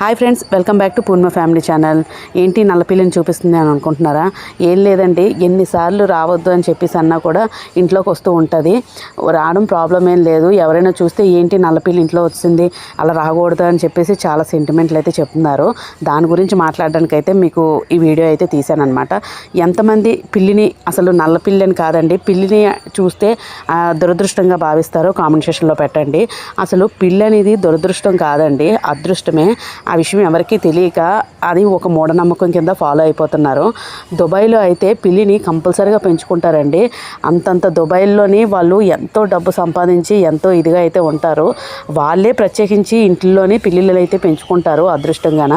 Hi friends welcome back to Purna family channel. ఏంటి నల్లపిల్లిని చూపిస్తుంది అని అనుకుంటున్నారా? ఏం లేదండి ఎన్నిసార్లు రావద్దు అని చెప్పేసి అన్నా కూడా ఇంట్లోకి వస్తూ ఉంటుంది. రావడం ప్రాబ్లం ఏం లేదు. ఎవరైనా చూస్తే ఏంటి నల్లపిల్లి ఇంట్లో వచ్చింది అలా రాకూడదు అని చెప్పేసి చాలా సెంటిమెంట్లు అయితే చెప్తున్నారు. దాని గురించి మాట్లాడడానికి అయితే మీకు ఈ వీడియో అయితే తీశానమాట ఎంతమంది పిల్లిని అసలు నల్ల అని కాదండి పిల్లిని చూస్తే దురదృష్టంగా భావిస్తారో కామెంట్ సెక్షన్లో పెట్టండి. అసలు పిల్లి అనేది దురదృష్టం కాదండి అదృష్టమే. ఆ విషయం ఎవరికీ తెలియక అది ఒక మూఢనమ్మకం కింద ఫాలో అయిపోతున్నారు. దుబాయ్లో అయితే పిల్లిని కంపల్సరీగా పెంచుకుంటారండి. అంతంత దుబాయ్లోని వాళ్ళు ఎంతో డబ్బు సంపాదించి ఎంతో ఇదిగా అయితే ఉంటారు. వాళ్ళే ప్రత్యేకించి ఇంట్లోనే పిల్లిలు అయితే పెంచుకుంటారు అదృష్టంగాన.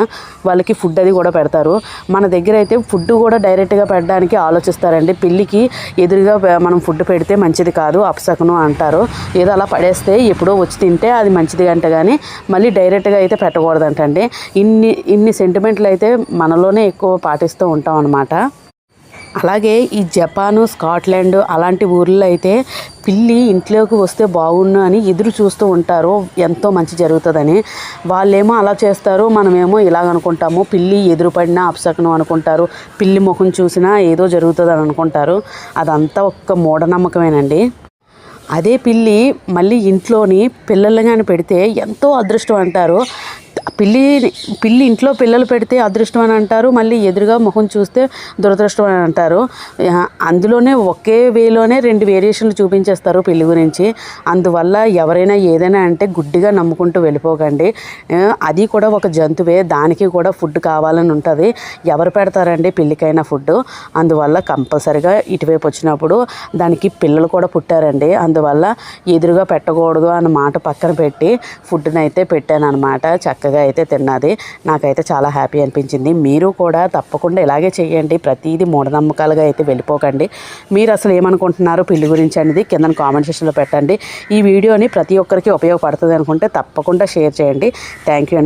వాళ్ళకి ఫుడ్ అది కూడా పెడతారు. మన దగ్గర అయితే ఫుడ్ కూడా డైరెక్ట్గా పెట్టడానికి ఆలోచిస్తారండి. పిల్లికి ఎదురుగా మనం ఫుడ్ పెడితే మంచిది కాదు అపశకునం అంటారు. ఏదో అలా పడేస్తే ఎప్పుడో వచ్చి తింటే అది మంచిది అంట కానీ మళ్ళీ డైరెక్ట్గా అయితే పెట్టకూడదంటండి. ఇన్ని ఇన్ని సెంటిమెంట్లు అయితే మనలోనే ఎక్కువ పాటిస్తూ ఉంటాం అన్నమాట. అలాగే ఈ జపాను స్కాట్లాండ్ అలాంటి ఊర్లో అయితే పిల్లి ఇంట్లోకి వస్తే బాగుండు అని ఎదురు చూస్తూ ఉంటారు. ఎంతో మంచి జరుగుతుందని. వాళ్ళేమో అలా చేస్తారు మనమేమో ఇలాగ అనుకుంటాము. పిల్లి ఎదురు పడినా అపశకనం అనుకుంటారు. పిల్లి ముఖం చూసినా ఏదో జరుగుతుందని అనుకుంటారు. అదంతా ఒక్క మూఢనమ్మకమేనండి. అదే పిల్లి మళ్ళీ ఇంట్లోని పిల్లలు కానీ పెడితే ఎంతో అదృష్టం అంటారు. పిల్లి పిల్లి ఇంట్లో పిల్లలు పెడితే అదృష్టం అని అంటారు మళ్ళీ ఎదురుగా ముఖం చూస్తే దురదృష్టం అని అంటారు. అందులోనే ఒకే వేలోనే రెండు వేరియేషన్లు చూపించేస్తారు పిల్లి గురించి. అందువల్ల ఎవరైనా ఏదైనా అంటే గుడ్డిగా నమ్ముకుంటూ వెళ్ళిపోకండి. అది కూడా ఒక జంతువే దానికి కూడా ఫుడ్ కావాలని ఉంటుంది. ఎవరు పెడతారండి పిల్లికైనా ఫుడ్ అందువల్ల కంపల్సరిగా ఇటువైపు వచ్చినప్పుడు దానికి పిల్లలు కూడా పుట్టారండి. అందువల్ల ఎదురుగా పెట్టకూడదు అన్న మాట పక్కన పెట్టి ఫుడ్ని అయితే పెట్టాను అనమాట చక్కగా. అయితే తిన్నది. నాకైతే చాలా హ్యాపీ అనిపించింది. మీరు కూడా తప్పకుండా ఇలాగే చేయండి. ప్రతిదీ మూఢనమ్మకాలుగా అయితే వెళ్ళిపోకండి. మీరు అసలు ఏమనుకుంటున్నారు? పిల్లి గురించి అనేది కింద కామెంట్ సెక్షన్లో పెట్టండి. ఈ వీడియోని ప్రతి ఒక్కరికి ఉపయోగపడుతుంది అనుకుంటే తప్పకుండా షేర్ చేయండి. థ్యాంక్ యూ అండి.